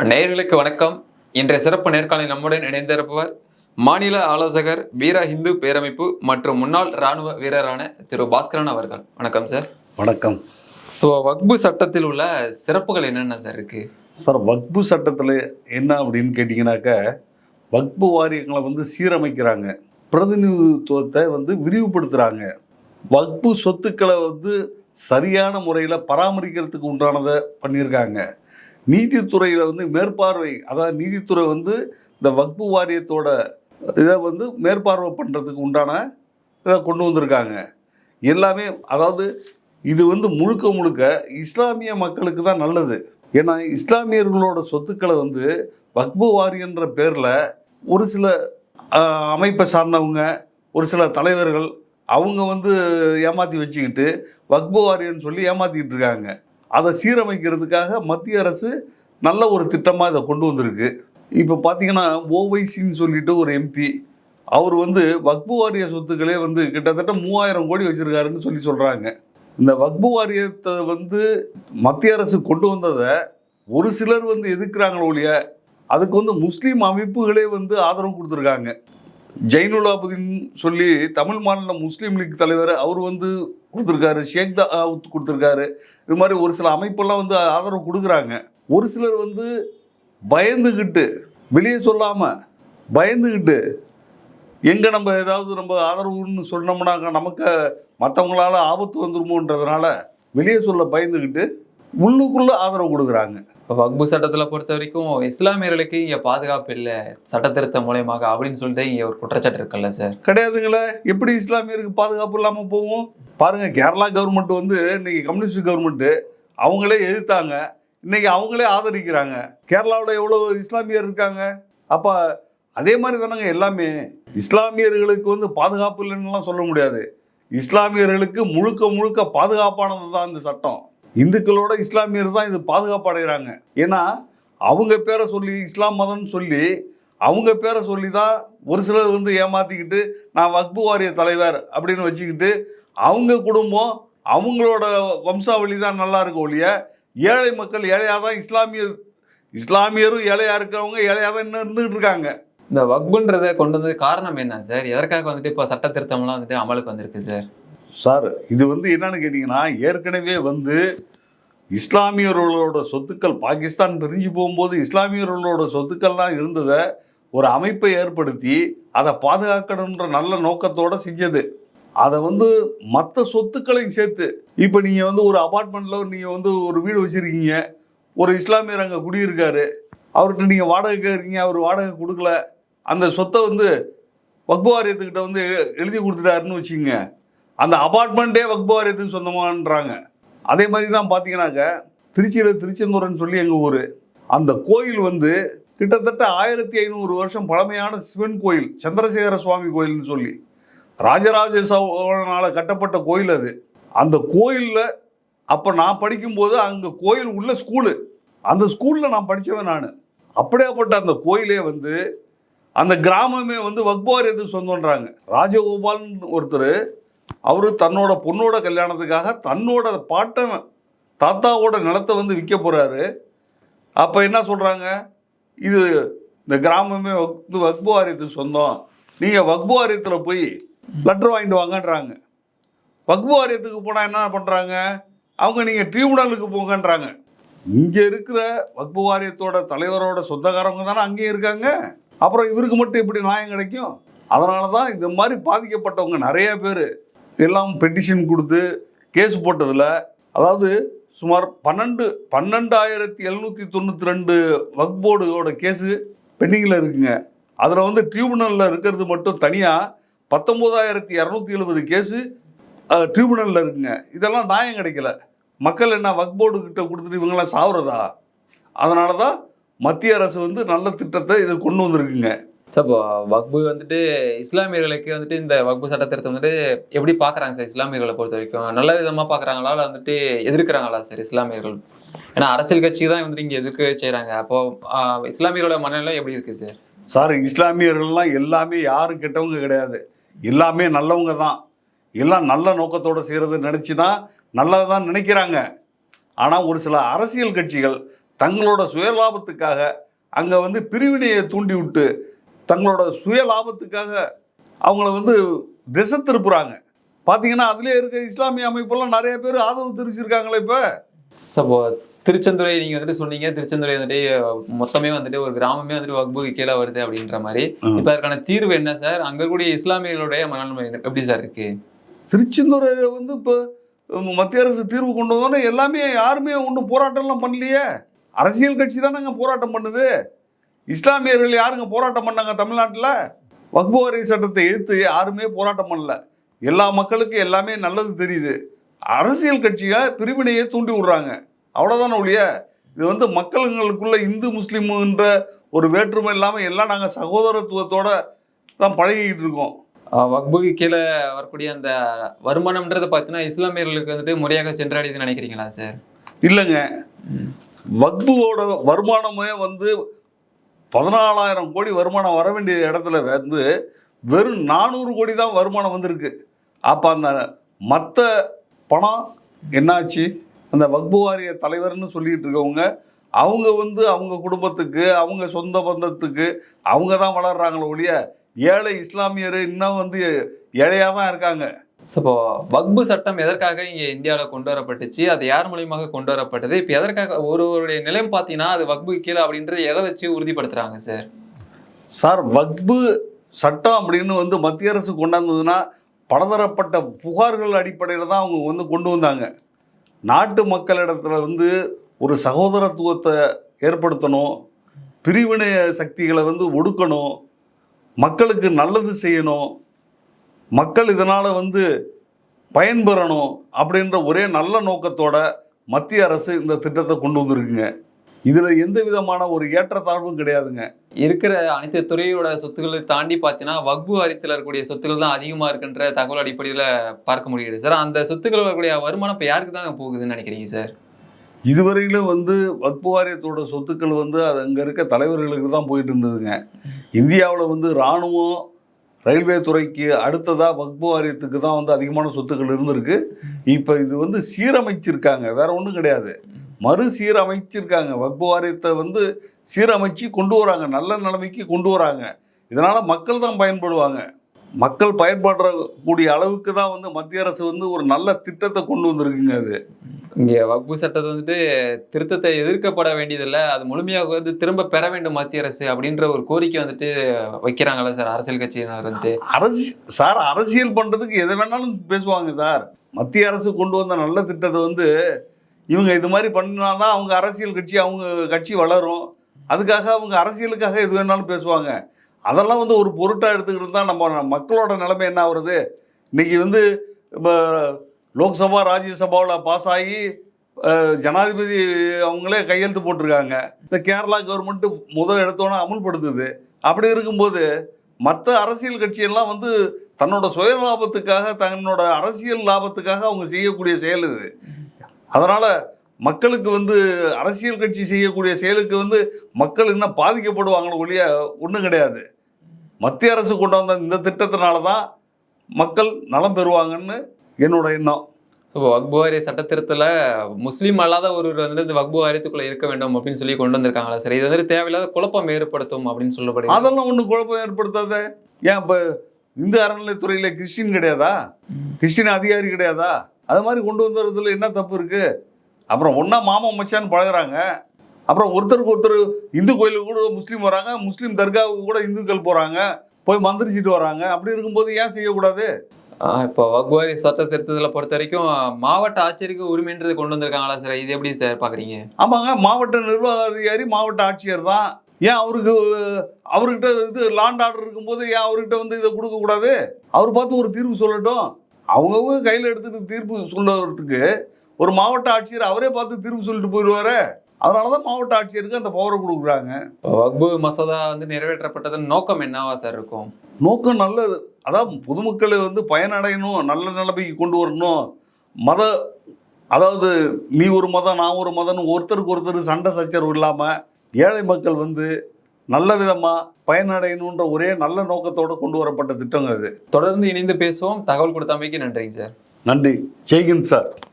நேயர்களுக்கு வணக்கம். இன்றைய சிறப்பு நேர்காணல் நம்முடன் இணைந்திருப்பவர் மாநில ஆலோசகர் வீர இந்து பேரமைப்பு மற்றும் முன்னாள் ராணுவ வீரரான திரு பாஸ்கரன் அவர்கள். வணக்கம் சார். வணக்கம். ஸோ வக்பு சட்டத்தில் உள்ள சிறப்புகள் என்னென்ன சார் இருக்கு? சார் வக்பு சட்டத்தில் என்ன அப்படின்னு கேட்டிங்கனாக்கா வக்பு வாரியங்களை வந்து சீரமைக்கிறாங்க. பிரதிநிதித்துவத்தை வந்து விரிவுபடுத்துகிறாங்க வக்பு சொத்துக்களை வந்து சரியான முறையில் பராமரிக்கிறதுக்கு உண்டானதை பண்ணியிருக்காங்க. நீதித்துறையில் வந்து மேற்பார்வை அதாவது நீதித்துறை வந்து இந்த வக்பு வாரியத்தோட இதை வந்து மேற்பார்வை பண்ணுறதுக்கு உண்டான இதை கொண்டு வந்திருக்காங்க. எல்லாமே அதாவது இது வந்து முழுக்க முழுக்க இஸ்லாமிய மக்களுக்கு தான் நல்லது. ஏன்னா இஸ்லாமியர்களோட சொத்துக்களை வந்து வக்பு வாரியன்ற பேரில் ஒரு சில அமைப்பை சார்ந்தவங்க ஒரு சில தலைவர்கள் அவங்க வந்து ஏமாற்றி வச்சுக்கிட்டு வக்பு வாரியம்னு சொல்லி ஏமாற்றிக்கிட்டு இருக்காங்க. அதை சீரமைக்கிறதுக்காக மத்திய அரசு நல்ல ஒரு திட்டமாக இதை கொண்டு வந்திருக்கு. இப்போ பார்த்தீங்கன்னா ஓவைசின்னு சொல்லிட்டு ஒரு எம்பி அவர் வந்து வக்பு வாரிய சொத்துக்களே வந்து கிட்டத்தட்ட மூவாயிரம் கோடி வச்சுருக்காருன்னு சொல்லி சொல்கிறாங்க இந்த வக்பு வாரியத்தை வந்து மத்திய அரசு கொண்டு வந்ததை ஒரு சிலர் வந்து எதிர்க்கிறாங்களோ ஒழிய அதுக்கு வந்து முஸ்லீம் அமைப்புகளே வந்து ஆதரவு கொடுத்துருக்காங்க. ஜெயினுலாபுதீன் சொல்லி தமிழ் மாநில முஸ்லீம் லீக் தலைவர் அவர் வந்து கொடுத்துருக்காரு ஷேக் தாவூத் கொடுத்துருக்காரு. இது மாதிரி ஒரு சில அமைப்பெல்லாம் வந்து ஆதரவு கொடுக்குறாங்க. ஒரு சிலர் வந்து பயந்துக்கிட்டு வெளியே சொல்லாமல் பயந்துக்கிட்டு எங்கே நம்ம ஏதாவது நம்ம ஆதரவுன்னு சொன்னோம்னாக்க நமக்கு மற்றவங்களால ஆபத்து வந்துருமோன்றதுனால வெளியே சொல்ல பயந்துக்கிட்டு உள்ளுக்குள்ளே ஆதரவு கொடுக்குறாங்க. வக்பு சட்டத்தில் பொறுத்த வரைக்கும் இஸ்லாமியர்களுக்கு இங்கே பாதுகாப்பு இல்லை சட்ட திருத்தம் மூலயமாக அப்படின்னு சொல்லிட்டு இங்கே ஒரு குற்றச்சாட்டு இருக்குல்ல சார்? கிடையாதுங்களே. எப்படி இஸ்லாமியருக்கு பாதுகாப்பு இல்லாமல் போகும்? பாருங்கள் கேரளா கவர்மெண்ட் வந்து இன்னைக்கு கம்யூனிஸ்ட் கவர்மெண்ட்டு அவங்களே எதிர்த்தாங்க. இன்னைக்கு அவங்களே ஆதரிக்கிறாங்க. கேரளாவில் எவ்வளோ இஸ்லாமியர் இருக்காங்க? அப்போ அதே மாதிரி தானங்க எல்லாமே. இஸ்லாமியர்களுக்கு வந்து பாதுகாப்பு இல்லைன்னுலாம் சொல்ல முடியாது. இஸ்லாமியர்களுக்கு முழுக்க முழுக்க பாதுகாப்பானது தான் இந்த சட்டம். இந்துக்களோட இஸ்லாமியர் தான் இது பாதுகாப்பு அடைகிறாங்க. ஏன்னா அவங்க பேரை சொல்லி இஸ்லாம் மதம்னு சொல்லி அவங்க பேரை சொல்லி தான் ஒரு சிலர் வந்து ஏமாற்றிக்கிட்டு நான் வக்பு வாரிய தலைவர் அப்படின்னு வச்சுக்கிட்டு அவங்க குடும்பம் அவங்களோட வம்சாவளி தான் நல்லா இருக்கும் ஒழிய ஏழை மக்கள் ஏழையாக தான் இஸ்லாமியர் இஸ்லாமியரும் ஏழையாக இருக்கவங்க ஏழையாக தான் இன்னும் இருந்துகிட்டு இருக்காங்க. இந்த வக்புன்றதை கொண்டு வந்தது காரணம் என்ன சார்? எதற்காக வந்துட்டு இப்போ சட்ட திருத்தம்லாம் வந்துட்டு அமலுக்கு வந்திருக்கு சார்? சார் இது வந்து என்னன்னு கேட்டிங்கன்னா ஏற்கனவே வந்து இஸ்லாமியர்களோட சொத்துக்கள் பாகிஸ்தான் பிரிஞ்சு போகும்போது இஸ்லாமியர்களோட சொத்துக்கள்லாம் இருந்ததை ஒரு அமைப்பை ஏற்படுத்தி அதை பாதுகாக்கணுன்ற நல்ல நோக்கத்தோட செஞ்சது. அதை வந்து மற்ற சொத்துக்களையும் சேர்த்து இப்போ நீங்கள் வந்து ஒரு அபார்ட்மெண்ட்டில் நீங்கள் வந்து ஒரு வீடு வச்சுருக்கீங்க ஒரு இஸ்லாமியர் அங்கே குடியிருக்காரு அவர்கிட்ட நீங்கள் வாடகை கேட்குறீங்க அவர் வாடகை கொடுக்கல அந்த சொத்தை வந்து வக்பு வாரியத்துக்கிட்ட வந்து எ- எழுதி கொடுத்துட்டாருன்னு வச்சுக்கோங்க. அந்த அபார்ட்மெண்ட்டே வக்பு வாரியத்துக்கு சொந்தமான்றாங்க. அதே மாதிரி தான் பார்த்தீங்கன்னாக்க திருச்சியில் திருச்செந்தூரன் சொல்லி எங்கள் ஊர் அந்த கோயில் வந்து கிட்டத்தட்ட ஆயிரத்தி ஐநூறு வருஷம் பழமையான சிவன் கோயில் சந்திரசேகர சுவாமி கோயில்னு சொல்லி. ராஜராஜ சோழனால் கட்டப்பட்ட கோயில் அது. அந்த கோயிலில் அப்போ நான் படிக்கும்போது அங்கே கோயில் உள்ள ஸ்கூலு. அந்த ஸ்கூலில் நான் படித்தவன் நான். அப்படியேப்பட்ட அந்த கோயிலே வந்து அந்த கிராமமே வந்து வக்பாரியத்துக்கு சொந்தன்றாங்க ராஜகோபால்னு ஒருத்தர் அவர் தன்னோட பொண்ணோட கல்யாணத்துக்காக தன்னோட பாட்டன் தாத்தாவோட நிலத்தை வந்து விற்க போகிறாரு அப்போ என்ன சொல்கிறாங்க இது இந்த கிராமமே வந்து வக்பு வாரியத்துக்கு சொந்தம். நீங்கள் வக்பு வாரியத்தில் போய் லெட்டர் வாங்கிட்டு வாங்கன்றாங்க. வக்பு வாரியத்துக்கு போனால் என்ன பண்ணுறாங்க அவங்க நீங்கள் ட்ரிபுனலுக்கு போங்கன்றாங்க. இங்கே இருக்கிற வக்பு வாரியத்தோட தலைவரோட சொந்தக்காரவங்க தானே அங்கேயும் இருக்காங்க. அப்புறம் இவருக்கு மட்டும் எப்படி நியாயம் கிடைக்கும்? அதனால தான் இந்த மாதிரி பாதிக்கப்பட்டவங்க நிறைய பேர். எல்லாம் பெட்டிஷன் கொடுத்து கேஸ் போட்டதில் அதாவது சுமார் பன்னெண்டு பன்னெண்டாயிரத்தி எழுநூற்றி தொண்ணூற்றி ரெண்டு வக்போர்டோட கேஸு பெண்டிங்கில் இருக்குங்க. அதில் வந்து ட்ரிபியூனலில் இருக்கிறது மட்டும் தனியாக பத்தொம்போதாயிரத்தி இரநூத்தி எழுபது கேஸு ட்ரிபியூனலில் இருக்குங்க. இதெல்லாம் நியாயம் கிடைக்கல. மக்கள் என்ன வக்போர்டு கிட்ட கொடுத்துட்டு இவங்கெல்லாம் சாவுறதா? அதனால தான் மத்திய அரசு வந்து நல்ல திட்டத்தை இதை கொண்டு வந்திருக்குங்க. சார் இப்போ வக்பு வந்துட்டு இஸ்லாமியர்களுக்கு வந்துட்டு இந்த வக்பு சட்ட திருத்தம் வந்துட்டு எப்படி பார்க்குறாங்க சார் இஸ்லாமியர்களை பொறுத்த வரைக்கும் நல்ல விதமாக பார்க்குறாங்களா இல்லை வந்துட்டு எதிர்க்கிறாங்களா சார் இஸ்லாமியர்கள்? ஏன்னா அரசியல் கட்சி தான் வந்துட்டு இங்கே எதிர்க்க செய்கிறாங்க அப்போ இஸ்லாமியர்களோட மனநிலை எப்படி இருக்குது சார்? சார் இஸ்லாமியர்கள்லாம் எல்லாமே யாரும் கெட்டவங்க கிடையாது. எல்லாமே நல்லவங்க தான். எல்லாம் நல்ல நோக்கத்தோடு செய்கிறத நினச்சி தான் நல்லதை தான் நினைக்கிறாங்க. ஆனால் ஒரு சில அரசியல் கட்சிகள் தங்களோட சுயலாபத்துக்காக அங்கே வந்து பிரிவினையை தூண்டி விட்டு தங்களோட சுயலாபத்துக்காக அவங்கள வந்து திசை திருப்புறாங்க. பார்த்தீங்கன்னா அதுலேயே இருக்க இஸ்லாமிய அமைப்பெல்லாம் நிறைய பேர் ஆதரவு தெரிவிச்சிருக்காங்களே இப்போ. ஸோ திருச்செந்துறை நீங்க வந்துட்டு சொன்னீங்க. திருச்செந்துறை வந்துட்டு மொத்தமே வந்துட்டு ஒரு கிராமமே வந்துட்டு வக்புக்கு கீழே வருது அப்படின்ற மாதிரி. இப்போ அதுக்கான தீர்வு என்ன சார்? அங்க இருக்கக்கூடிய இஸ்லாமியர்களுடைய மனநிலை எப்படி சார் இருக்கு? திருச்செந்தூரை வந்து இப்போ மத்திய அரசு தீர்வு கொண்டு வந்தோன்னே எல்லாமே யாருமே ஒன்றும் போராட்டம்லாம் பண்ணலையே. அரசியல் கட்சி தானேங்க போராட்டம் பண்ணுது. இஸ்லாமியர்கள் யாருங்க போராட்டம் பண்ணாங்க தமிழ்நாட்டில்? வக்பு வாரிய சட்டத்தை எதிர்த்து யாருமே போராட்டம் பண்ணல. எல்லா மக்களுக்கும் எல்லாமே நல்லது தெரியுது. அரசியல் கட்சிகள் பிரிவினையை தூண்டி விடுறாங்க. அவ்வளோதானே ஒழிய இது வந்து மக்களுங்களுக்குள்ள இந்து முஸ்லீம்ன்ற ஒரு வேற்றுமை இல்லாமல் எல்லாம் நாங்கள் சகோதரத்துவத்தோட தான் பழகிக்கிட்டு இருக்கோம். வக்புக்கு கீழே வரக்கூடிய அந்த வருமானம்ன்றது பார்த்தீங்கன்னா இஸ்லாமியர்களுக்கு வந்துட்டு முறையாக சென்றடையுதுன்னு நினைக்கிறீங்களா சார்? இல்லைங்க. வக்புவோட வருமானமே வந்து பதினாலாயிரம் கோடி வருமானம் வர வேண்டிய இடத்துல வந்து வெறும் நானூறு கோடி தான் வருமானம் வந்திருக்கு. அப்போ அந்த மற்ற பணம் என்னாச்சு? அந்த வக்பு வாரிய தலைவர்னு சொல்லிட்டு இருக்கவங்க அவங்க வந்து அவங்க குடும்பத்துக்கு அவங்க சொந்த பந்தத்துக்கு அவங்க தான் வளர்கிறாங்களோ ஒழிய ஏழை இஸ்லாமியர் இன்னும் வந்து ஏழையாக தான் இருக்காங்க. ஸோ இப்போ வக்பு சட்டம் எதற்காக இங்கே இந்தியாவில் கொண்டு வரப்பட்டுச்சு அது யார் மூலியமாக கொண்டு வரப்பட்டது இப்போ எதற்காக ஒருவருடைய நிலையம் பார்த்தீங்கன்னா அது வக்பு கீழே அப்படின்றது எதை வச்சு உறுதிப்படுத்துகிறாங்க சார் சார் வக்பு சட்டம் அப்படின்னு வந்து மத்திய அரசு கொண்டாந்ததுன்னா பலதரப்பட்ட புகார்கள் அடிப்படையில் தான் அவங்க வந்து கொண்டு வந்தாங்க. நாட்டு மக்களிடத்துல வந்து ஒரு சகோதரத்துவத்தை ஏற்படுத்தணும் பிரிவினை சக்திகளை வந்து ஒடுக்கணும் மக்களுக்கு நல்லது செய்யணும் மக்கள் இதனால் வந்து பயன்பெறணும் அப்படின்ற ஒரே நல்ல நோக்கத்தோட மத்திய அரசு இந்த திட்டத்தை கொண்டு வந்திருக்குங்க. இதில் எந்த விதமான ஒரு ஏற்றத்தாழ்வும் கிடையாதுங்க. இருக்கிற அனைத்து துறையோட சொத்துக்களை தாண்டி பார்த்தீங்கன்னா வக்பு வாரியத்தில் இருக்கக்கூடிய சொத்துக்கள் தான் அதிகமாக இருக்குன்ற தகவல் அடிப்படையில் பார்க்க முடியுது சார் அந்த சொத்துக்கள் வரக்கூடிய வருமானம் இப்போ யாருக்கு தாங்க போகுதுன்னு நினைக்கிறீங்க சார்? இதுவரையிலும் வந்து வக்பு வாரியத்தோட சொத்துக்கள் வந்து அது அங்கே இருக்க தலைவர்களுக்கு தான் போயிட்டு இருந்ததுங்க. இந்தியாவில் வந்து இராணுவம் ரயில்வே துறைக்கு அடுத்ததாக வக்பு வாரியத்துக்கு தான் வந்து அதிகமான சொத்துக்கள் இருந்திருக்கு. இப்போ இது வந்து சீரமைச்சிருக்காங்க. வேற ஒன்றும் கிடையாது. மறு சீரமைச்சிருக்காங்க. வக்பு வாரியத்தை வந்து சீரமைச்சு கொண்டு வராங்க. நல்ல நிலைமைக்கு கொண்டு வராங்க. இதனால் மக்கள் தான் பயன்படுவாங்க. மக்கள் பயன்படுறக்கூடிய அளவுக்கு தான் வந்து மத்திய அரசு வந்து ஒரு நல்ல திட்டத்தை கொண்டு வந்திருக்குங்க அது. இங்கே வக்பு சட்டத்தை வந்துட்டு திருத்தத்தை எதிர்க்கப்பட வேண்டியதில்லை. அது முழுமையாக வந்து திரும்ப பெற வேண்டும் மத்திய அரசு அப்படின்ற ஒரு கோரிக்கை வந்துட்டு வைக்கிறாங்கல்ல சார் அரசியல் கட்சியினர் வந்து. அரசு சார் அரசியல் பண்றதுக்கு எதை வேணாலும் பேசுவாங்க சார். மத்திய அரசு கொண்டு வந்த நல்ல திட்டத்தை வந்து இவங்க இது மாதிரி பண்ணினாதான் அவங்க அரசியல் கட்சி அவங்க கட்சி வளரும். அதுக்காக அவங்க அரசியலுக்காக எது வேணாலும் பேசுவாங்க. அதெல்லாம் வந்து ஒரு பொருட்டாக எடுத்துக்கிட்டு தான் நம்ம மக்களோட நிலைமை என்ன ஆகுறது? இன்றைக்கி வந்து இப்போ லோக்சபா ராஜ்யசபாவில் பாஸ் ஆகி ஜனாதிபதி அவங்களே கையெழுத்து போட்டிருக்காங்க. இந்த கேரளா கவர்மெண்ட்டு முதல் எடுத்தோன்னே அமுல்படுத்துது. அப்படி இருக்கும்போது மற்ற அரசியல் கட்சியெல்லாம் வந்து தன்னோட சுய லாபத்துக்காக தன்னோட அரசியல் லாபத்துக்காக அவங்க செய்யக்கூடிய செயல் இது. அதனால் மக்களுக்கு வந்து அரசியல் கட்சி செய்யக்கூடிய செயலுக்கு வந்து மக்கள் இன்னும் பாதிக்கப்படுவாங்களோ ஒழிய ஒன்றும் கிடையாது. மத்திய அரசு கொண்டு வந்த இந்த திட்டத்தினால தான் மக்கள் நலம் பெறுவாங்கன்னு என்னோட எண்ணம். ஸோ வக்பு வாரிய சட்ட திருத்தத்தில் முஸ்லீம் அல்லாத ஒருவர் வந்து இந்த வக்பு வாரியத்துக்குள்ள இருக்க வேண்டும் அப்படின்னு சொல்லி கொண்டு வந்திருக்காங்களா சார் இது வந்துட்டு தேவையில்லாத குழப்பம் ஏற்படுத்தும் அப்படின்னு சொல்லப்படுது அதெல்லாம் ஒன்றும் குழப்பம் ஏற்படுத்தாத. ஏன் இப்போ இந்து அறநிலைத்துறையில் கிறிஸ்டின் கிடையாதா? கிறிஸ்டின் அதிகாரி கிடையாதா? அது மாதிரி கொண்டு வந்ததுல என்ன தப்பு இருக்கு? அப்புறம் ஒன்றா மாமா மச்சான்னு பழகுறாங்க. அப்புறம் ஒருத்தருக்கு ஒருத்தர் இந்து கோயிலுக்கு கூட முஸ்லீம் வராங்க முஸ்லீம் தர்காவுக்கு கூட இந்துக்கள் போகிறாங்க போய் மந்திரிச்சிட்டு வராங்க. அப்படி இருக்கும்போது ஏன் செய்யக்கூடாது? இப்போ வக்பு வாரிய சட்ட திருத்தத்தில் பொறுத்த வரைக்கும் மாவட்ட ஆட்சியருக்கு உரிமைன்றது கொண்டு வந்திருக்காங்களா சார்? இது எப்படி சார் பார்க்குறீங்க ஆமாங்க மாவட்ட நிர்வாக அதிகாரி மாவட்ட ஆட்சியர் தான். ஏன் அவருக்கு அவர்கிட்ட இது லாண்ட் ஆர்டர் இருக்கும்போது ஏன் அவர்கிட்ட வந்து இதை கொடுக்கக்கூடாது அவர் பார்த்து ஒரு தீர்ப்பு சொல்லட்டும். அவங்கவுங்க கையில் எடுத்துட்டு தீர்ப்பு சொல்லுறதுக்கு ஒரு மாவட்ட ஆட்சியர் அவரே பார்த்து தீர்ப்பு சொல்லிட்டு போயிடுவாரு. அதனால தான் மாவட்ட ஆட்சியருக்கு அந்த பவரை கொடுக்குறாங்க. வக்பு மசோதா வந்து நிறைவேற்றப்பட்டதன் நோக்கம் என்னவா சார் இருக்கும்? நோக்கம் நல்லது. அதாவது பொதுமக்களை வந்து பயனடையணும் நல்ல நிலைமைக்கு கொண்டு வரணும். மத அதாவது நீ ஒரு மதம் நான் ஒரு மதம்னு ஒருத்தருக்கு ஒருத்தர் சண்டை சச்சரவு இல்லாமல் ஏழை மக்கள் வந்து நல்ல விதமாக பயனடையணுன்ற ஒரே நல்ல நோக்கத்தோடு கொண்டு வரப்பட்ட திட்டங்க அது. தொடர்ந்து இணைந்து பேசுவோம். தகவல் கொடுத்தமைக்கு நன்றிங்க சார். நன்றி. ஜெய்கின் சார்.